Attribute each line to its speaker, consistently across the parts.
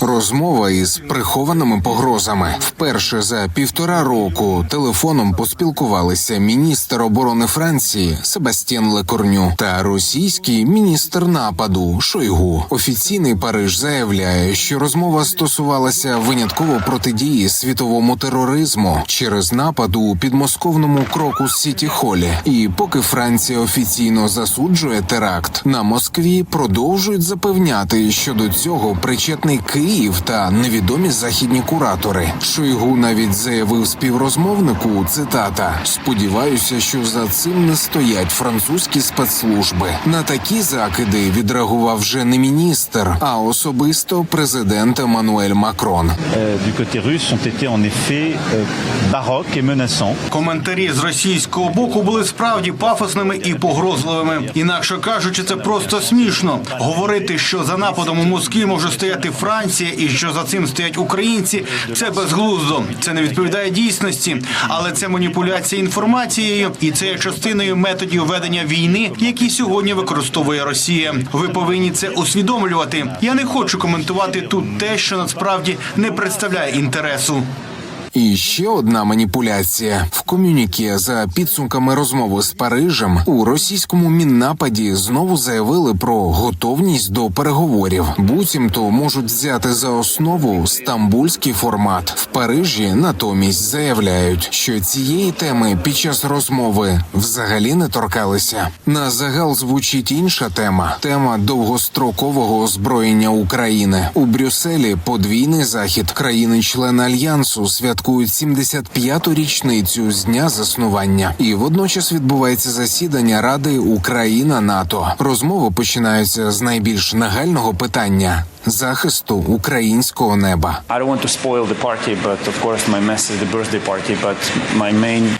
Speaker 1: Розмова із прихованими погрозами. Вперше за півтора року телефоном поспілкувалися міністр оборони Франції Себастьян Лекорню та російський міністр нападу Шойгу. Офіційний Париж заявляє, що розмова стосувалася винятково протидії світовому тероризму через напад у підмосковному кроку Сіті Холі. І поки Франція офіційно засуджує теракт, на Москві продовжують запевняти, що до цього причетний Київ та невідомі західні куратори. Шойгу навіть заявив співрозмовнику цитата: Сподіваюся, що за цим не стоять французькі спецслужби. На такі закиди відреагував вже не міністр, а особисто президент Еммануель Макрон.
Speaker 2: et menaçants.
Speaker 3: Коментарі з російського боку були справді пафосними і погрозливими. Інакше кажучи, це просто смішно. Говорити, що за нападом у Москві може стояти Франція і що за цим стоять українці, це безглуздо. Це не відповідає дійсності, але це маніпуляція інформацією, і це є частиною методів ведення війни, які сьогодні використовує Росія. Ви повинні це усвідомлювати. Я не хочу коментувати тут те, що насправді не представляє інтересу.
Speaker 1: І ще одна маніпуляція в комюніке за підсумками розмови з Парижем у російському міннападі знову заявили про готовність до переговорів. Буцімто можуть взяти за основу стамбульський формат. В Парижі натомість заявляють, що цієї теми під час розмови взагалі не торкалися. На загал звучить інша тема: тема довгострокового озброєння України у Брюсселі. Подвійний захід країни-члени альянсу святкують 75-ту річницю з дня заснування, і водночас відбувається засідання Ради Україна НАТО. Розмови починаються з найбільш нагального питання захисту українського неба.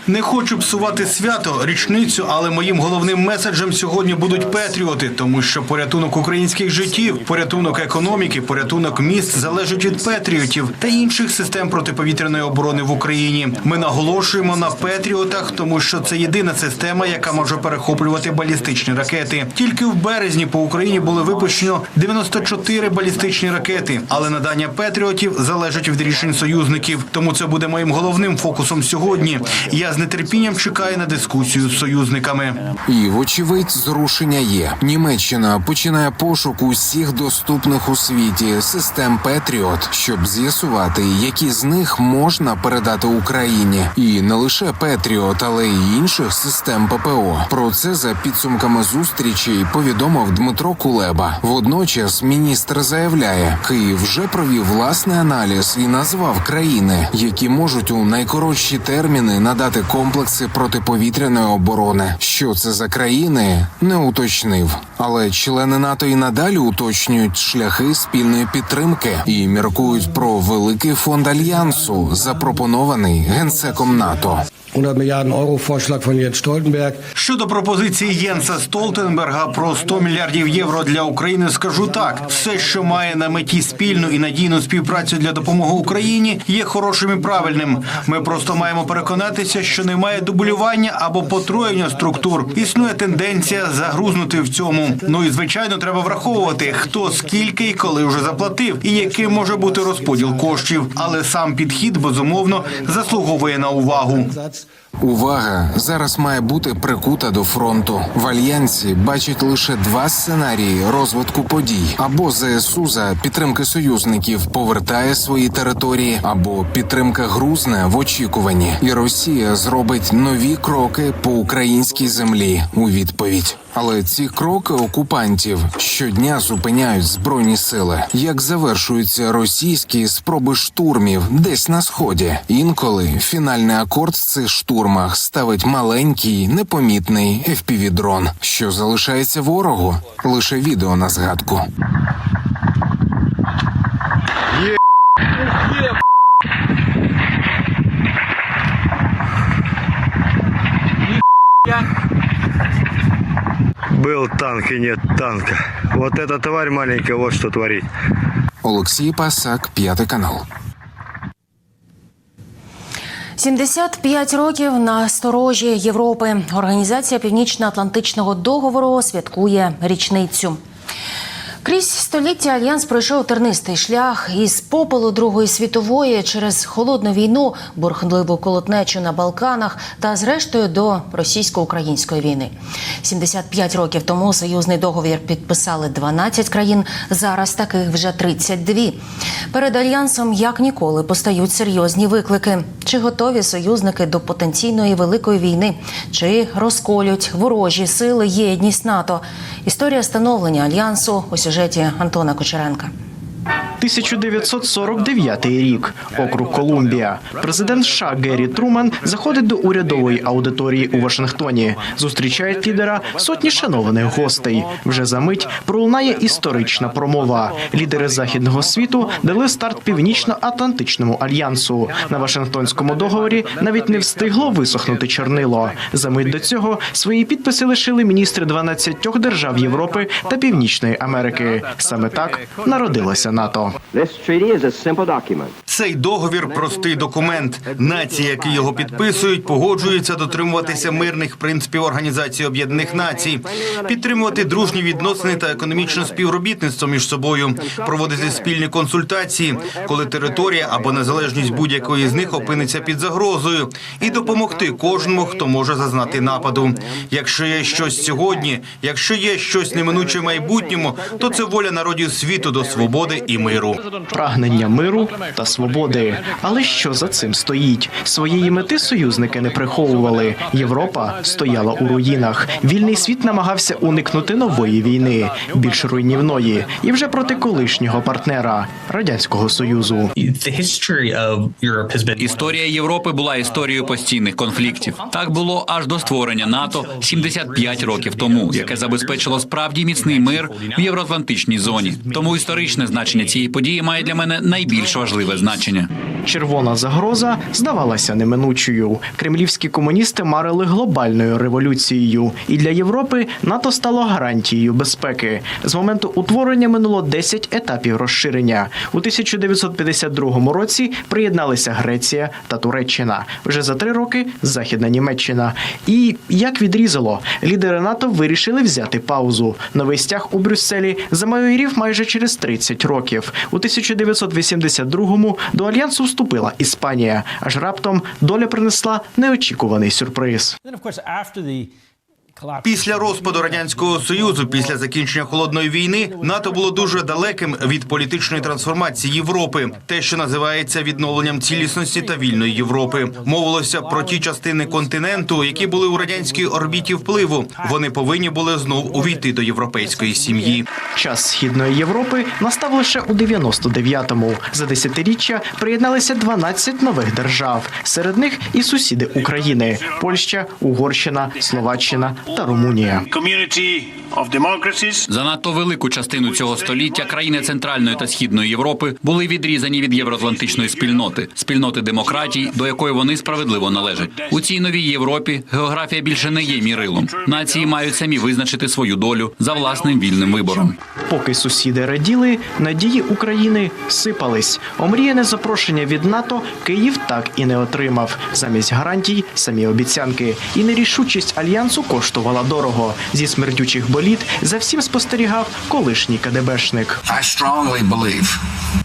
Speaker 3: Не хочу псувати свято, річницю, але моїм головним меседжем сьогодні будуть патріоти, тому що порятунок українських життів, порятунок економіки, порятунок міст залежить від патріотів та інших систем протиповітряної оборони в Україні. Ми наголошуємо на патріотах, тому що це єдина система, яка може перехоплювати балістичні ракети. Тільки в березні по Україні було випущено 94 балістичні ракети, але надання патріотів залежить від рішень союзників. Тому це буде моїм головним фокусом сьогодні. Я з нетерпінням чекаю на дискусію з союзниками.
Speaker 1: І вочевидь, зрушення є. Німеччина починає пошук усіх доступних у світі систем Петріот, щоб з'ясувати, які з них можна передати Україні, і не лише Петріот, але й інших систем ППО. Про це за підсумками зустрічі повідомив Дмитро Кулеба. Водночас міністр заявляє, Київ вже провів власний аналіз і назвав країни, які можуть у найкоротші терміни надати комплекси протиповітряної оборони. Що це за країни, не уточнив. Але члени НАТО і надалі уточнюють шляхи спільної підтримки і міркують про великий фонд альянсу, запропонований генсеком НАТО.
Speaker 4: 100 Milliarden Euro Vorschlag von Jens Stoltenberg.
Speaker 3: Щодо пропозиції Єнса Столтенберга про 100 мільярдів євро для України, скажу так: все, що має на меті спільну і надійну співпрацю для допомоги Україні, є хорошим і правильним. Ми просто маємо переконатися, що немає дублювання або потроєння структур. Існує тенденція загрузнути в цьому. Ну і звичайно, треба враховувати, хто скільки і коли вже заплатив, і яким може бути розподіл коштів. Але сам підхід безумовно заслуговує на увагу.
Speaker 1: Увага зараз має бути прикута до фронту. В альянсі бачать лише два сценарії розвитку подій: або ЗСУ за підтримки союзників повертає свої території, або підтримка грузне в очікуванні, і Росія зробить нові кроки по українській землі у відповідь. Але ці кроки окупантів щодня зупиняють збройні сили. Як завершуються російські спроби штурмів десь на сході? Інколи фінальний акорд в цих штурмах ставить маленький, непомітний FPV-дрон. Що залишається ворогу? Лише відео на згадку.
Speaker 5: Был танк и нет танка. Вот эта тварь маленькая, вот что творит.
Speaker 1: Олексій Пасак, п'ятий канал.
Speaker 6: 75 років на сторожі Європи. Організація Північно-Атлантичного договору святкує річницю. Крізь століття альянс пройшов тернистий шлях із попелу Другої світової через холодну війну, бурхливу колотнечу на Балканах та зрештою до російсько-української війни. 75 років тому союзний договір підписали 12 країн. Зараз таких вже 32. Перед альянсом як ніколи постають серйозні виклики. Чи готові союзники до потенційної великої війни? Чи розколють ворожі сили єдність НАТО? Історія становлення альянсу у сюжеті Антона Кучеренка.
Speaker 7: 1949 рік, округ Колумбія. Президент США Геррі Труман заходить до урядової аудиторії у Вашингтоні. Зустрічають лідера сотні шанованих гостей. Вже за мить пролунає історична промова. Лідери західного світу дали старт північно-атлантичному альянсу. На Вашингтонському договорі навіть не встигло висохнути чорнило. За мить до цього свої підписи лишили міністри 12 держав Європи та Північної Америки. Саме так народилося НАТО.
Speaker 8: This treaty is a simple document.
Speaker 3: Цей договір простий документ. Нації, які його підписують, погоджуються дотримуватися мирних принципів Організації Об'єднаних Націй, підтримувати дружні відносини та економічне співробітництво між собою, проводити спільні консультації, коли територія або незалежність будь-якої з них опиниться під загрозою, і допомогти кожному, хто може зазнати нападу. Якщо є щось сьогодні, якщо є щось неминуче в майбутньому, то це воля народів світу до свободи і миру.
Speaker 7: прагнення миру та свободи. Але що за цим стоїть? Своєї мети союзники не приховували. Європа стояла у руїнах. Вільний світ намагався уникнути нової війни, більш руйнівної, і вже проти колишнього партнера радянського союзу.
Speaker 9: Історія Європи була історією постійних конфліктів. Так було аж до створення НАТО 75 років тому, яке забезпечило справді міцний мир в євроатлантичній зоні. Тому історичне значення цієї події має для мене найбільш важливе значення побачення.
Speaker 7: Червона загроза здавалася неминучою. Кремлівські комуністи марили глобальною революцією, і для Європи НАТО стало гарантією безпеки. З моменту утворення минуло 10 етапів розширення. У 1952 році приєдналися Греція та Туреччина. Вже за три роки Західна Німеччина. І як відрізало, лідери НАТО вирішили взяти паузу. Новий стяг у Брюсселі замайорів майже через 30 років. У 1982-му до альянсу вступила Іспанія. Аж раптом доля принесла неочікуваний сюрприз.
Speaker 3: Після розпаду радянського союзу, після закінчення холодної війни, НАТО було дуже далеким від політичної трансформації Європи, те, що називається відновленням цілісності та вільної Європи. Мовилося про ті частини континенту, які були у радянській орбіті впливу. Вони повинні були знов увійти до європейської сім'ї.
Speaker 7: Час східної Європи настав лише у 99-му. За десятиріччя приєдналися 12 нових держав. Серед них і сусіди України: Польща, Угорщина, Словаччина та Румунія.
Speaker 9: Занадто велику частину цього століття країни Центральної та Східної Європи були відрізані від євроатлантичної спільноти, спільноти демократій, до якої вони справедливо належать. У цій новій Європі географія більше не є мірилом. Нації мають самі визначити свою долю за власним вільним вибором.
Speaker 7: Поки сусіди раділи, надії України сипались. Омріяне запрошення від НАТО Київ так і не отримав. Замість гарантій самі обіцянки. І нерішучість альянсу коштувала дорого. Зі смердючих боліт за всім спостерігав колишній КДБшник.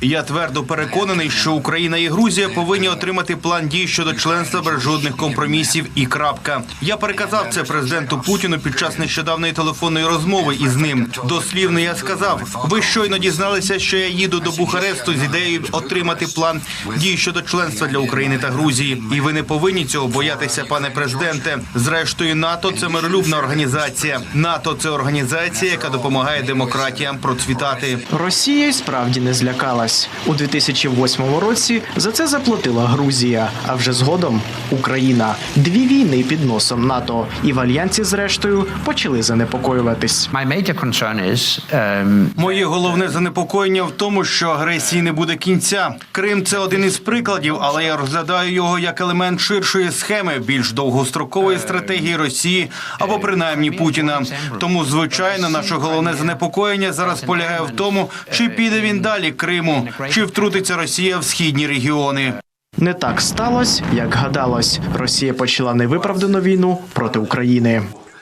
Speaker 3: Я твердо переконаний, що Україна і Грузія повинні отримати план дій щодо членства без жодних компромісів. І крапка. Я переказав це президенту Путіну під час нещодавної телефонної розмови із ним. Дослівно я сказав: ви щойно дізналися, що я їду до Бухаресту з ідеєю отримати план дій щодо членства для України та Грузії. І ви не повинні цього боятися, пане президенте. Зрештою, НАТО це миролюбна організація. НАТО це організація, яка допомагає демократіям процвітати.
Speaker 7: Росія й справді не злякалась у 2008 році. За це заплатила Грузія. А вже згодом Україна. Дві війни під носом НАТО. І в альянсі, зрештою, почали занепокоюватись.
Speaker 10: My major concern is um,
Speaker 3: Моє головне занепокоєння в тому, що агресії не буде кінця. Крим це один із прикладів, але я розглядаю його як елемент ширшої схеми, більш довгострокової стратегії Росії або принаймні Путіна. Тому, звичайно, наше головне занепокоєння зараз полягає в тому, чи піде він далі Криму, чи втрутиться Росія в східні регіони.
Speaker 7: Не так сталося, як гадалось. Росія почала невиправдану війну проти України.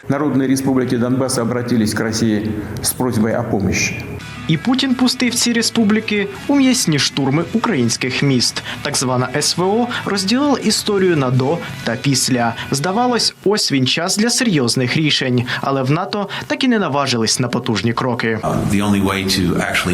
Speaker 11: Народные республики Донбасса обратились к России с просьбой о помощи.
Speaker 7: І Путін пустив ці республіки у м'ясні штурми українських міст. Так звана СВО розділила історію на до та після. Здавалось, ось він час для серйозних рішень, але в НАТО так і не наважились на потужні кроки.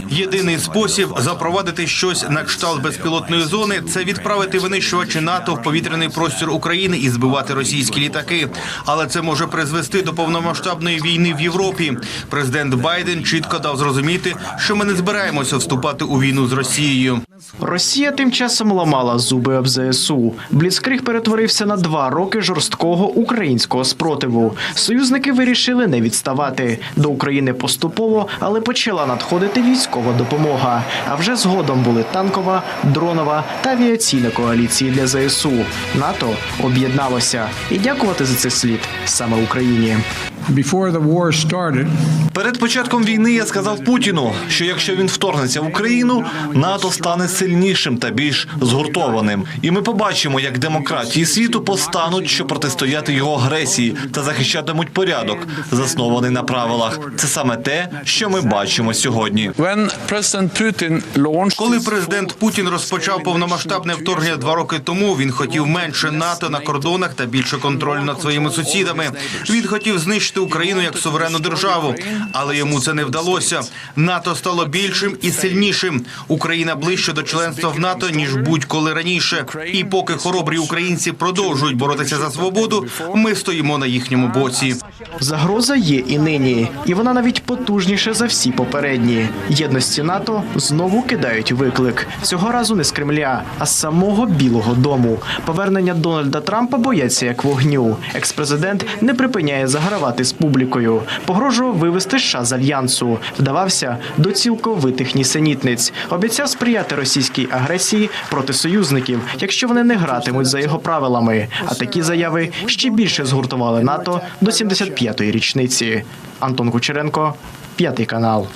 Speaker 3: Єдиний спосіб запровадити щось на кшталт безпілотної зони це відправити винищувачі НАТО в повітряний простір України і збивати російські літаки. Але це може призвести до повномасштабної війни в Європі. Президент Байден чітко дав зрозуміти, що ми не збираємося вступати у війну з Росією.
Speaker 7: Росія тим часом ламала зуби об ЗСУ. Бліцкриг перетворився на два роки жорсткого українського спротиву. Союзники вирішили не відставати. До України поступово, але почала надходити військова допомога. А вже згодом були танкова, дронова та авіаційна коаліції для ЗСУ. НАТО об'єдналося і дякувати за це слід саме Україні.
Speaker 4: Before the war started,
Speaker 11: Перед початком війни я сказав Путіну, що якщо він вторгнеться в Україну, НАТО стане сильнішим та більш згуртованим. І ми побачимо, як демократії світу постануть, щоб протистояти його агресії та захищатимуть порядок, заснований на правилах. Це саме те, що ми бачимо сьогодні.
Speaker 3: Коли президент Путін розпочав повномасштабне вторгнення два роки тому, він хотів менше НАТО на кордонах та більше контролю над своїми сусідами. Він хотів знищити Україну як суверенну державу, але йому це не вдалося. НАТО стало більшим і сильнішим. Україна ближче до членства в НАТО ніж будь-коли раніше. І поки хоробрі українці продовжують боротися за свободу, ми стоїмо на їхньому боці.
Speaker 7: Загроза є і нині, і вона навіть потужніша за всі попередні. Єдності НАТО знову кидають виклик. Цього разу не з Кремля, а з самого Білого Дому. Повернення Дональда Трампа бояться як вогню. Експрезидент не припиняє загравати з публікою. Погрожував вивести США з альянсу. Вдавався до цілковитих нісенітниць. Обіцяв сприяти російській агресії проти союзників, якщо вони не гратимуть за його правилами. А такі заяви ще більше згуртували НАТО до 75-ї річниці. Антон Кучеренко, п'ятий канал.